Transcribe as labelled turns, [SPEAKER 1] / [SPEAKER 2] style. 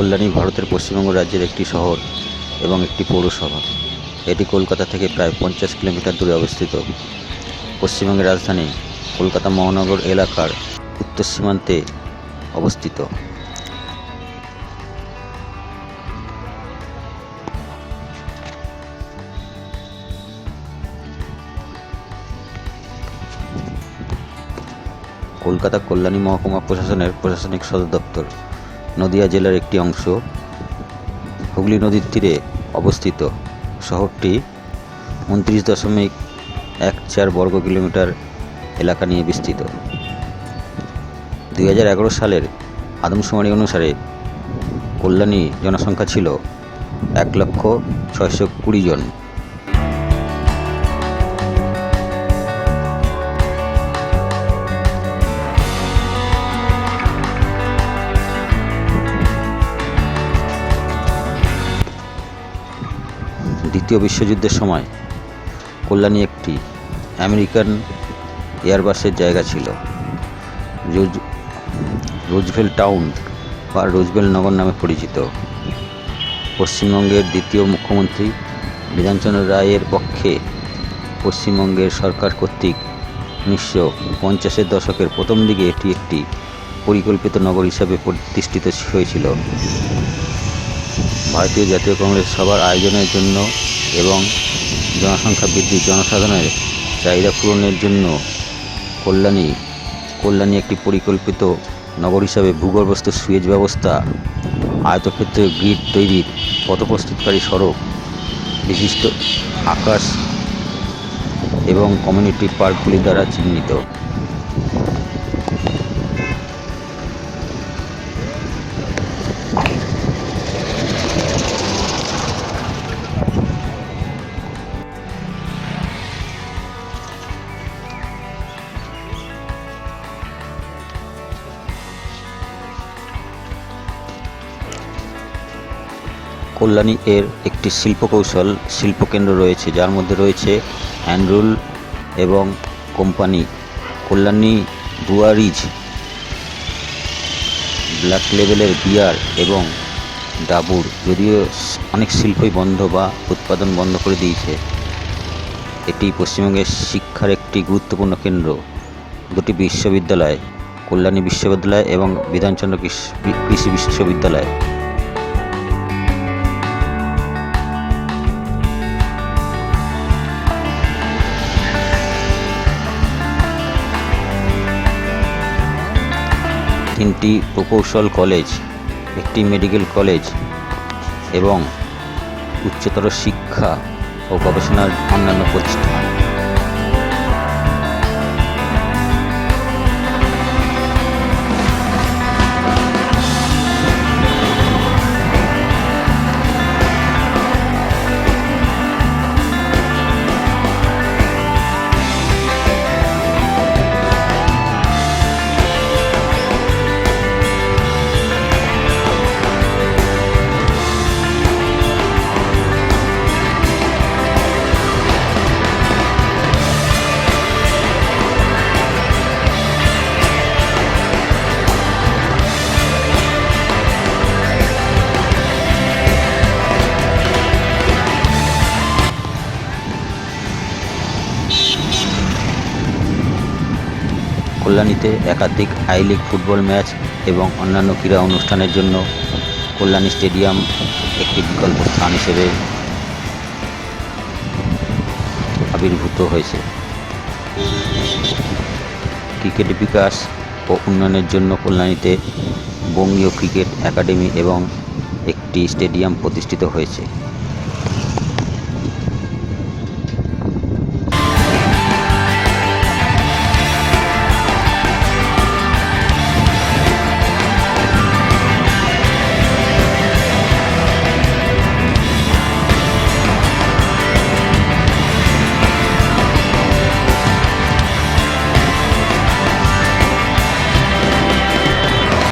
[SPEAKER 1] কল্যাণী ভারতের পশ্চিমবঙ্গ রাজ্যের একটি শহর এবং একটি পৌরসভা। এটি কলকাতা থেকে প্রায় পঞ্চাশ কিলোমিটার দূরে অবস্থিত। পশ্চিমবঙ্গের রাজধানী কলকাতা মহানগর এলাকার উত্তর সীমান্তে অবস্থিত। কলকাতা কল্যাণী মহকুমা প্রশাসনের প্রশাসনিক সদর দপ্তর। নদিয়া জেলার একটি অংশ। হুগলি নদীর তীরে অবস্থিত। শহরটি উনত্রিশ দশমিক এক চার বর্গ কিলোমিটার এলাকা নিয়ে বিস্তৃত। দুই হাজার এগারো সালের আদমশুমারি অনুসারে কল্যাণী জনসংখ্যা ছিল এক লক্ষ ছয়শো কুড়ি জন। দ্বিতীয় বিশ্বযুদ্ধের সময় কল্যাণী একটি আমেরিকান এয়ারবাসের জায়গা ছিল। রোজ- রোজভেল টাউন বা রোজভেল নগর নামে পরিচিত। পশ্চিমবঙ্গের দ্বিতীয় মুখ্যমন্ত্রী বিধানচন্দ্র রায়ের পক্ষে পশ্চিমবঙ্গের সরকার কর্তৃক উনিশশো পঞ্চাশের দশকের প্রথম দিকে এটি একটি পরিকল্পিত নগর হিসাবে প্রতিষ্ঠিত হয়েছিল। ভারতীয় জাতীয় কংগ্রেস সভার আয়োজনের জন্য এবং জনসংখ্যা বৃদ্ধি জনসাধারণের চাহিদা পূরণের জন্য কল্যাণী কল্যাণী একটি পরিকল্পিত নগর হিসাবে ভূগর্ভস্থ সুয়েজ ব্যবস্থা, আয়তক্ষেত্রে গ্রিড তৈরির পথপ্রস্তুতকারী সড়ক, বিশিষ্ট আকাশ এবং কমিউনিটি পার্কগুলি দ্বারা চিহ্নিত। কল্যাণী এর একটি শিল্পকৌশল শিল্পকেন্দ্র রয়েছে, যার মধ্যে রয়েছে অ্যান্ড্রুল এবং কোম্পানি কল্যাণী ব্রুয়ারিজ ব্ল্যাক লেভেলের বিয়ার এবং ডাবুর, যদিও অনেক শিল্পই বন্ধ বা উৎপাদন বন্ধ করে দিয়েছে। এটি পশ্চিমবঙ্গের শিক্ষার একটি গুরুত্বপূর্ণ কেন্দ্র। দুটি বিশ্ববিদ্যালয়, কল্যাণী বিশ্ববিদ্যালয় এবং বিধানচন্দ্র কৃষি বিশ্ববিদ্যালয়। তিনটি প্রকৌশল কলেজ একটি মেডিকেল কলেজ এবং উচ্চতর শিক্ষা ও গবেষণার অন্যান্য প্রতিষ্ঠান। কল্যাণীতে একাধিক আই লিগ ফুটবল ম্যাচ এবং অন্যান্য ক্রীড়া অনুষ্ঠানের জন্য কল্যাণী স্টেডিয়াম একটি বিকল্প স্থান হিসেবে আবির্ভূত হয়েছে। ক্রিকেট বিকাশ ও উন্নয়নের জন্য কল্যাণীতে বঙ্গীয় ক্রিকেট একাডেমি এবং একটি স্টেডিয়াম প্রতিষ্ঠিত হয়েছে।